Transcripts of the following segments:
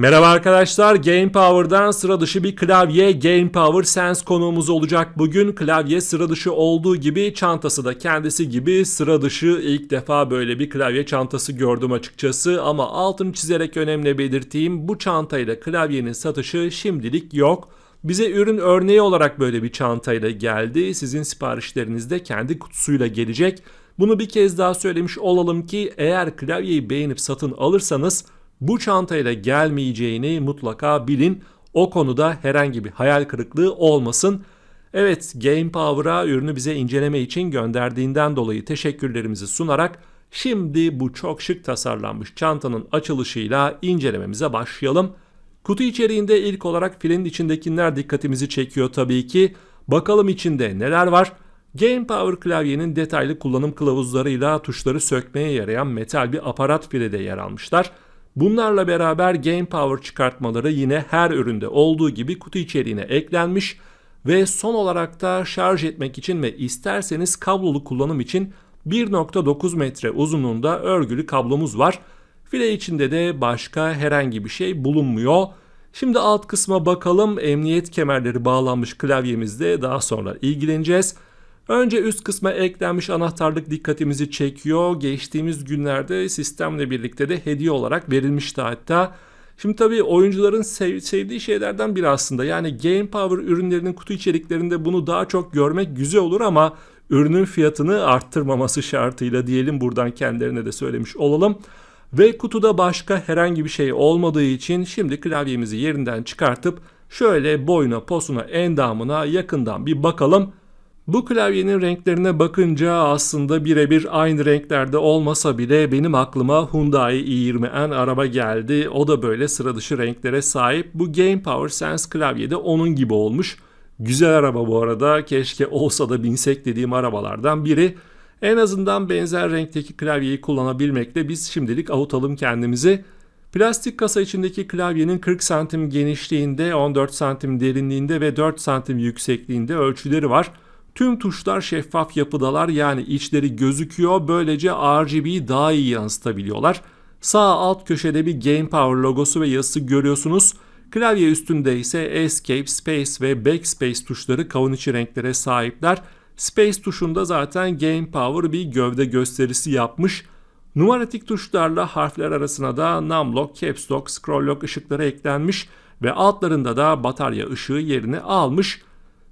Merhaba arkadaşlar, Game Power'dan sıra dışı bir klavye Game Power Sense konuğumuz olacak bugün. Klavye sıra dışı olduğu gibi çantası da kendisi gibi sıra dışı ilk defa böyle bir klavye çantası gördüm açıkçası. Ama altını çizerek önemli belirteyim bu çantayla klavyenin satışı şimdilik yok. Bize ürün örneği olarak böyle bir çantayla geldi. Sizin siparişleriniz de kendi kutusuyla gelecek. Bunu bir kez daha söylemiş olalım ki eğer klavyeyi beğenip satın alırsanız bu çantayla gelmeyeceğini mutlaka bilin. O konuda herhangi bir hayal kırıklığı olmasın. Evet Game Power'a ürünü bize inceleme için gönderdiğinden dolayı teşekkürlerimizi sunarak şimdi bu çok şık tasarlanmış çantanın açılışıyla incelememize başlayalım. Kutu içeriğinde ilk olarak filin içindekiler dikkatimizi çekiyor tabii ki. Bakalım içinde neler var? Game Power klavyenin detaylı kullanım kılavuzlarıyla tuşları sökmeye yarayan metal bir aparat fili de yer almışlar. Bunlarla beraber Game Power çıkartmaları yine her üründe olduğu gibi kutu içeriğine eklenmiş ve son olarak da şarj etmek için ve isterseniz kablolu kullanım için 1.9 metre uzunluğunda örgülü kablomuz var. File içinde de başka herhangi bir şey bulunmuyor. Şimdi alt kısma bakalım. Emniyet kemerleri bağlanmış klavyemizde daha sonra ilgileneceğiz. Önce üst kısma eklenmiş anahtarlık dikkatimizi çekiyor. Geçtiğimiz günlerde sistemle birlikte de hediye olarak verilmişti hatta. Şimdi tabii oyuncuların sev- sevdiği şeylerden biri aslında. Yani Game Power ürünlerinin kutu içeriklerinde bunu daha çok görmek güzel olur ama ürünün fiyatını arttırmaması şartıyla diyelim buradan kendilerine de söylemiş olalım. Ve kutuda başka herhangi bir şey olmadığı için şimdi klavyemizi yerinden çıkartıp şöyle boyuna, posuna, endamına yakından bir bakalım. Bu klavyenin renklerine bakınca aslında birebir aynı renklerde olmasa bile benim aklıma Hyundai i20N araba geldi. O da böyle sıra dışı renklere sahip. Bu Game Power Sense klavye de onun gibi olmuş. Güzel araba bu arada. Keşke olsa da binsek dediğim arabalardan biri. En azından benzer renkteki klavyeyi kullanabilmekle biz şimdilik avutalım kendimizi. Plastik kasa içindeki klavyenin 40 santim genişliğinde, 14 santim derinliğinde ve 4 santim yüksekliğinde ölçüleri var. Tüm tuşlar şeffaf yapıdalar yani içleri gözüküyor. Böylece RGB'yi daha iyi yansıtabiliyorlar. Sağ alt köşede bir Game Power logosu ve yazısı görüyorsunuz. Klavye üstünde ise Escape, Space ve Backspace tuşları kavun içi renklere sahipler. Space tuşunda zaten Game Power bir gövde gösterisi yapmış. Numaratik tuşlarla harfler arasına da Numlock, Caps Lock, Scroll Lock ışıkları eklenmiş ve altlarında da batarya ışığı yerini almış.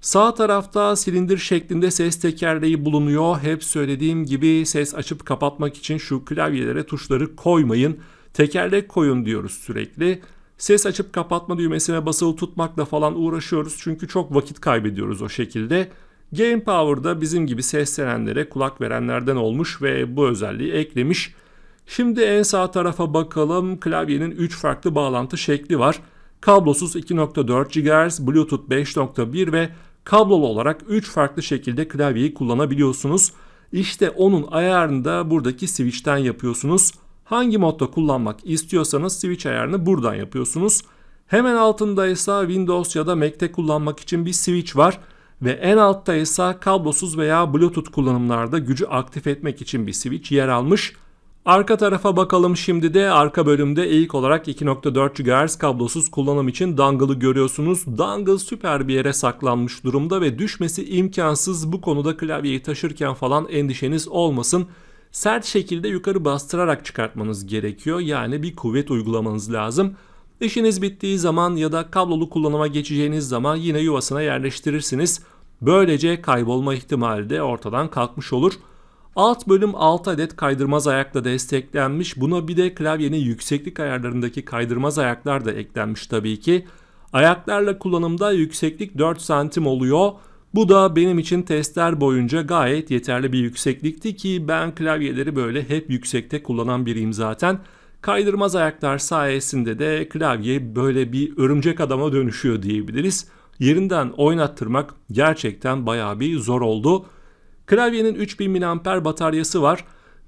Sağ tarafta silindir şeklinde ses tekerleği bulunuyor. Hep söylediğim gibi ses açıp kapatmak için şu klavyelere tuşları koymayın. Tekerlek koyun diyoruz sürekli. Ses açıp kapatma düğmesine basılı tutmakla falan uğraşıyoruz çünkü çok vakit kaybediyoruz o şekilde. Game Power'da bizim gibi seslenenlere kulak verenlerden olmuş ve bu özelliği eklemiş. Şimdi en sağ tarafa bakalım. Klavyenin 3 farklı bağlantı şekli var. Kablosuz 2.4 GHz, Bluetooth 5.1 ve kablolu olarak 3 farklı şekilde klavyeyi kullanabiliyorsunuz. İşte onun ayarını da buradaki switch'ten yapıyorsunuz. Hangi modda kullanmak istiyorsanız switch ayarını buradan yapıyorsunuz. Hemen altında ise Windows ya da Mac'te kullanmak için bir switch var ve en altta ise kablosuz veya Bluetooth kullanımlarda gücü aktif etmek için bir switch yer almış. Arka tarafa bakalım şimdi de arka bölümde ilk olarak 2.4 GHz kablosuz kullanım için dongle'ı görüyorsunuz. Dongle süper bir yere saklanmış durumda ve düşmesi imkansız. Bu konuda klavyeyi taşırken falan endişeniz olmasın. Sert şekilde yukarı bastırarak çıkartmanız gerekiyor. Yani bir kuvvet uygulamanız lazım. İşiniz bittiği zaman ya da kablolu kullanıma geçeceğiniz zaman yine yuvasına yerleştirirsiniz. Böylece kaybolma ihtimali de ortadan kalkmış olur. Alt bölüm 6 adet kaydırmaz ayakla desteklenmiş. Buna bir de klavyenin yükseklik ayarlarındaki kaydırmaz ayaklar da eklenmiş tabii ki. Ayaklarla kullanımda yükseklik 4 santim oluyor. Bu da benim için testler boyunca gayet yeterli bir yükseklikti ki ben klavyeleri böyle hep yüksekte kullanan biriyim zaten. Kaydırmaz ayaklar sayesinde de klavye böyle bir örümcek adama dönüşüyor diyebiliriz. Yerinden oynattırmak gerçekten bayağı bir zor oldu. Klavyenin 3000 mAh bataryası var.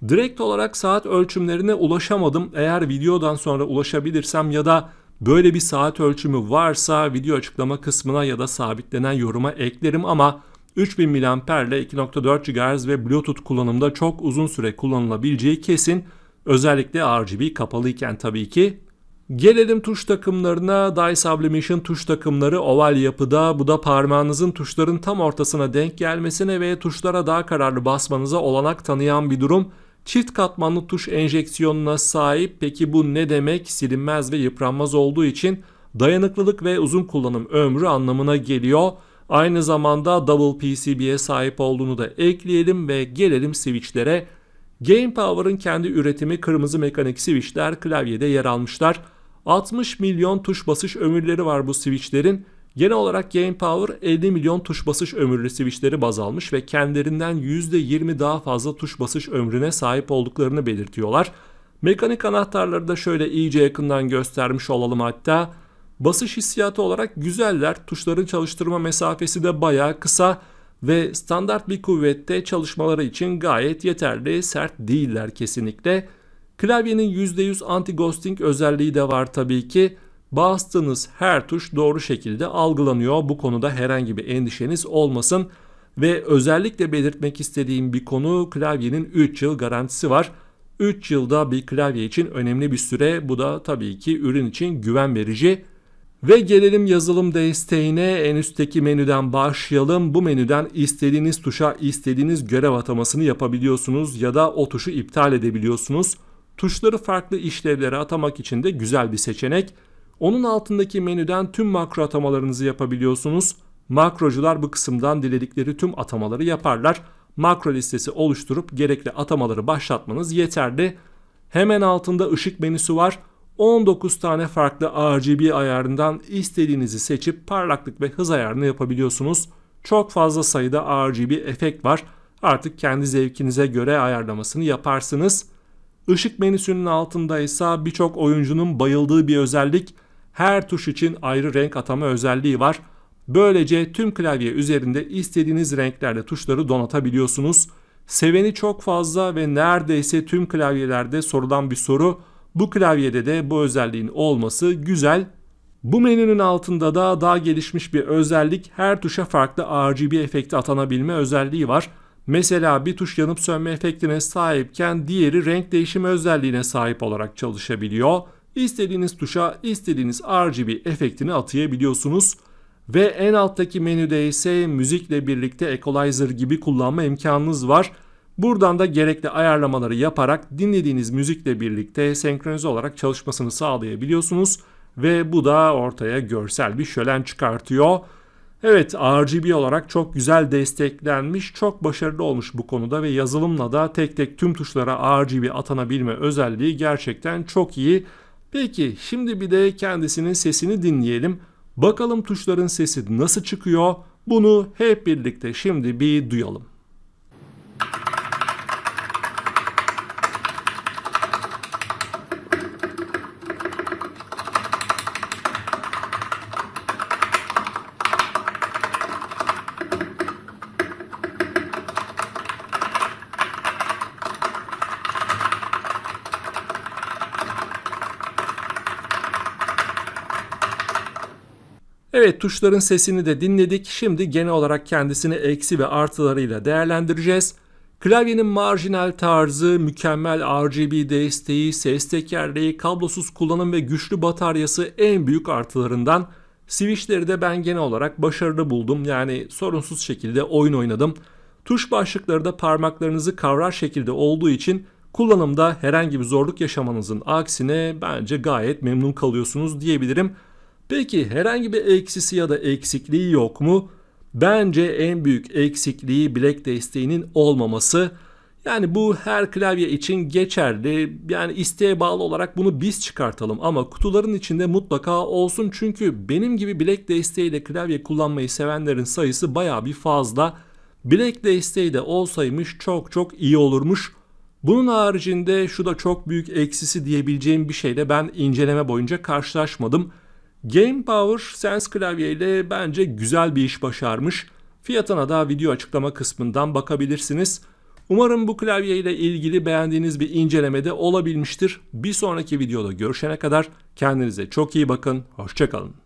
Direkt olarak saat ölçümlerine ulaşamadım. Eğer videodan sonra ulaşabilirsem ya da böyle bir saat ölçümü varsa video açıklama kısmına ya da sabitlenen yoruma eklerim ama 3000 mAh ile 2.4 GHz ve Bluetooth kullanımda çok uzun süre kullanılabileceği kesin. Özellikle RGB kapalıyken tabii ki. Gelelim tuş takımlarına. Dye Sublimation tuş takımları oval yapıda. Bu da parmağınızın tuşların tam ortasına denk gelmesine ve tuşlara daha kararlı basmanıza olanak tanıyan bir durum. Çift katmanlı tuş enjeksiyonuna sahip. Peki bu ne demek? Silinmez ve yıpranmaz olduğu için dayanıklılık ve uzun kullanım ömrü anlamına geliyor. Aynı zamanda double PCB'ye sahip olduğunu da ekleyelim ve gelelim switchlere. Game Power'ın kendi üretimi kırmızı mekanik switchler klavyede yer almışlar. 60 milyon tuş basış ömürleri var bu switchlerin. Genel olarak Game Power 50 milyon tuş basış ömürlü switchleri baz almış ve kendilerinden %20 daha fazla tuş basış ömrüne sahip olduklarını belirtiyorlar. Mekanik anahtarları da şöyle iyice yakından göstermiş olalım hatta. Basış hissiyatı olarak güzeller. Tuşların çalıştırma mesafesi de bayağı kısa ve standart bir kuvvette çalışmaları için gayet yeterli. Sert değiller kesinlikle. Klavyenin %100 anti-ghosting özelliği de var tabii ki. Bastığınız her tuş doğru şekilde algılanıyor. Bu konuda herhangi bir endişeniz olmasın. Ve özellikle belirtmek istediğim bir konu klavyenin 3 yıl garantisi var. 3 yılda bir klavye için önemli bir süre. Bu da tabii ki ürün için güven verici. Ve gelelim yazılım desteğine en üstteki menüden başlayalım. Bu menüden istediğiniz tuşa istediğiniz görev atamasını yapabiliyorsunuz ya da o tuşu iptal edebiliyorsunuz. Tuşları farklı işlevlere atamak için de güzel bir seçenek. Onun altındaki menüden tüm makro atamalarınızı yapabiliyorsunuz. Makrocular bu kısımdan diledikleri tüm atamaları yaparlar. Makro listesi oluşturup gerekli atamaları başlatmanız yeterli. Hemen altında ışık menüsü var. 19 tane farklı RGB ayarından istediğinizi seçip parlaklık ve hız ayarını yapabiliyorsunuz. Çok fazla sayıda RGB efekt var. Artık kendi zevkinize göre ayarlamasını yaparsınız. Işık menüsünün altında ise birçok oyuncunun bayıldığı bir özellik. Her tuş için ayrı renk atama özelliği var. Böylece tüm klavye üzerinde istediğiniz renklerde tuşları donatabiliyorsunuz. Seveni çok fazla ve neredeyse tüm klavyelerde sorulan bir soru. Bu klavyede de bu özelliğin olması güzel. Bu menünün altında da daha gelişmiş bir özellik her tuşa farklı RGB efekti atanabilme özelliği var. Mesela bir tuş yanıp sönme efektine sahipken diğeri renk değişimi özelliğine sahip olarak çalışabiliyor. İstediğiniz tuşa istediğiniz RGB efektini atayabiliyorsunuz. Ve en alttaki menüde ise müzikle birlikte equalizer gibi kullanma imkanınız var. Buradan da gerekli ayarlamaları yaparak dinlediğiniz müzikle birlikte senkronize olarak çalışmasını sağlayabiliyorsunuz ve bu da ortaya görsel bir şölen çıkartıyor. Evet RGB olarak çok güzel desteklenmiş, çok başarılı olmuş bu konuda ve yazılımla da tek tek tüm tuşlara RGB atanabilme özelliği gerçekten çok iyi. Peki şimdi bir de kendisinin sesini dinleyelim. Bakalım tuşların sesi nasıl çıkıyor? Bunu hep birlikte şimdi bir duyalım. Evet tuşların sesini de dinledik. Şimdi genel olarak kendisini eksi ve artılarıyla değerlendireceğiz. Klavyenin marjinal tarzı, mükemmel RGB desteği, ses tekerleği, kablosuz kullanım ve güçlü bataryası en büyük artılarından. Switch'leri de ben genel olarak başarılı buldum. Yani sorunsuz şekilde oyun oynadım. Tuş başlıkları da parmaklarınızı kavrar şekilde olduğu için kullanımda herhangi bir zorluk yaşamanızın aksine bence gayet memnun kalıyorsunuz diyebilirim. Peki herhangi bir eksisi ya da eksikliği yok mu? Bence en büyük eksikliği bilek desteğinin olmaması. Yani bu her klavye için geçerli. Yani isteğe bağlı olarak bunu biz çıkartalım ama kutuların içinde mutlaka olsun çünkü benim gibi bilek desteğiyle klavye kullanmayı sevenlerin sayısı baya bir fazla. Bilek desteği de olsaymış çok çok iyi olurmuş. Bunun haricinde şu da çok büyük eksisi diyebileceğim bir şeyle ben inceleme boyunca karşılaşmadım. Game Power Sense klavye ile bence güzel bir iş başarmış. Fiyatına da video açıklama kısmından bakabilirsiniz. Umarım bu klavye ile ilgili beğendiğiniz bir incelemede olabilmiştir. Bir sonraki videoda görüşene kadar kendinize çok iyi bakın. Hoşçakalın.